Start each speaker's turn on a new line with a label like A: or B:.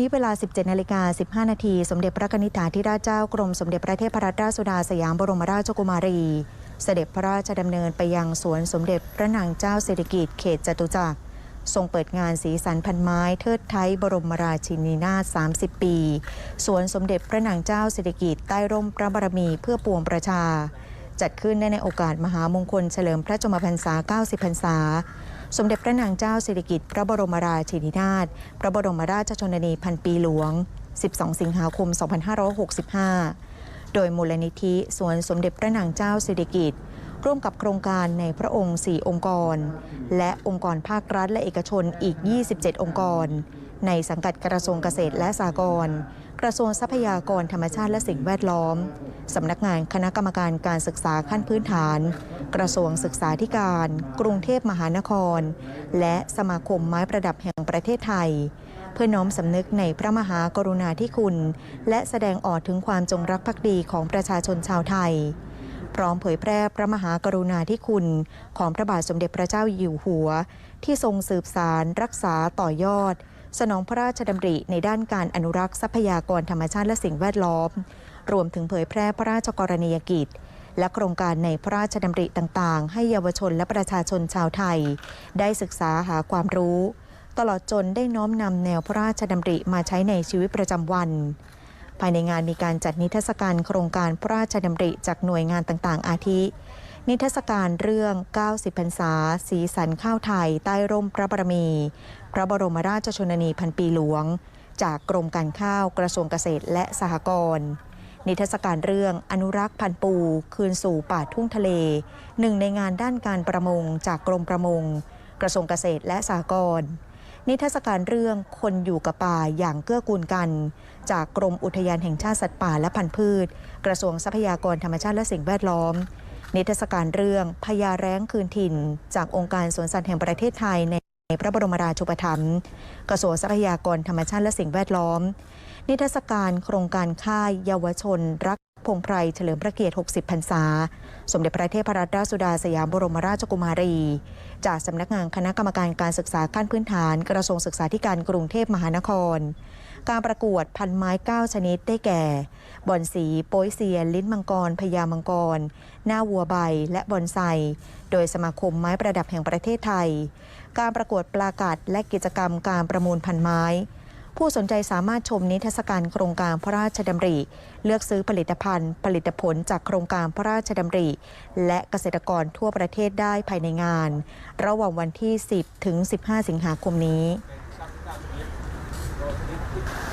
A: นี้เวลา 17นาฬิกา15 นาที สมเด็จพระนิษฐาธิราชเจ้ากรมสมเด็จพระเทพรัตนราชสุดาสยามบรมราชกุมารี เสด็จพระราชดำเนินไปยังสวนสมเด็จพระนางเจ้าสิริกิติ์เขตจตุจักร ทรงเปิดงานสีสันพันไม้เทิดไทยบรมราชินีนาถ30 ปี สวนสมเด็จพระนางเจ้าสิริกิติ์ใต้ร่มพระบารมีเพื่อปวงประชา จัดขึ้นในโอกาสมหามงคลเฉลิมพระชนมพรรษา 90 พรรษา สมเด็จพระนางเจ้าสิริกิติ์พระบรมราชินีนาถพระบรมราชชนนีพันปีหลวง 12 สิงหาคม 2565 โดยมูลนิธิสวนสมเด็จพระนางเจ้าสิริกิติ์ร่วมกับโครงการในพระองค์ 4 องค์กร และองค์กรภาครัฐและเอกชนอีก 27 องค์กร ในสังกัดกระทรวงเกษตรและสหกรณ์กระทรวงทรัพยากรธรรมชาติและสิ่งแวดล้อม สำนักงานคณะกรรมการการศึกษาขั้นพื้นฐาน กระทรวงศึกษาธิการ กรุงเทพมหานคร และสมาคมไม้ประดับแห่งประเทศไทย เพื่อน้อมสำนึกในพระมหากรุณาธิคุณ และแสดงออกถึงความจงรักภักดีของประชาชนชาวไทย พร้อมเผยแพร่พระมหากรุณาธิคุณ ของพระบาทสมเด็จพระเจ้าอยู่หัว ที่ทรงสืบสารรักษาต่อยอด สนองพระราชดำริในด้านการอนุรักษ์ทรัพยากรธรรมชาติและสิ่งแวดล้อม รวมถึงเผยแพร่พระราชกรณียกิจ และโครงการในพระราชดำริต่างๆ ให้เยาวชนและประชาชนชาวไทย ได้ศึกษาหาความรู้ ตลอดจนได้น้อมนำแนวพระราชดำริมาใช้ในชีวิตประจำวัน ภายในงานมีการจัดนิทรรศการโครงการพระราชดำริจากหน่วยงานต่างๆ อาทิ นิทรรศการเรื่อง 90 พรรษา สีสันข้าวไทย ใต้ร่มพระบารมี พระบรมราชชนนีพันปีหลวง จากกรมการข้าวกระทรวงเกษตรและสหกรณ์นิทรรศการเรื่องอนุรักษ์พันปู คืนสู่ป่าทุ่งทะเล หนึ่งในงานด้านการประมงจากกรมประมง กระทรวงเกษตรและสหกรณ์นิทรรศการเรื่องคนอยู่กับป่าอย่างเกื้อกูลกัน จากกรมอุทยานแห่งชาติสัตว์ป่าและพันธุ์พืช กระทรวงทรัพยากรธรรมชาติและสิ่งแวดล้อม นิทรรศการเรื่องพญาแร้งคืนถิ่น จากองค์การสวนสัตว์แห่งประเทศไทยในพระบรมราชูปถัมภ์กระทรวงทรัพยากรธรรมชาติและสิ่งแวดล้อม นิทรรศการโครงการค่ายเยาวชน รักพงไพรเฉลิมพระเกียรติ 60 พรรษา สมเด็จพระเทพรัตนราชสุดาสยามบรมราชกุมารี จากสำนักงานคณะกรรมการการศึกษาขั้นพื้นฐาน กระทรวงศึกษาธิการกรุงเทพมหานคร การประกวดพันไม้ 9 ชนิดได้แก่ บอนสี โป้ยเซียน ลิ้นมังกรพญามังกร หน้าวัวใบ และบอนไซ โดยสมาคมไม้ประดับแห่งประเทศไทย การประกวดปลากัดและกิจกรรมการประมูลพันไม้ผู้สนใจสามารถชมนิทรรศการโครงการพระราชดำริ เลือกซื้อผลิตภัณฑ์ ผลิตผลจากโครงการพระราชดำริ และเกษตรกรทั่วประเทศได้ภายในงาน ระหว่างวันที่ 10 ถึง 15 สิงหาคมนี้ Thank you.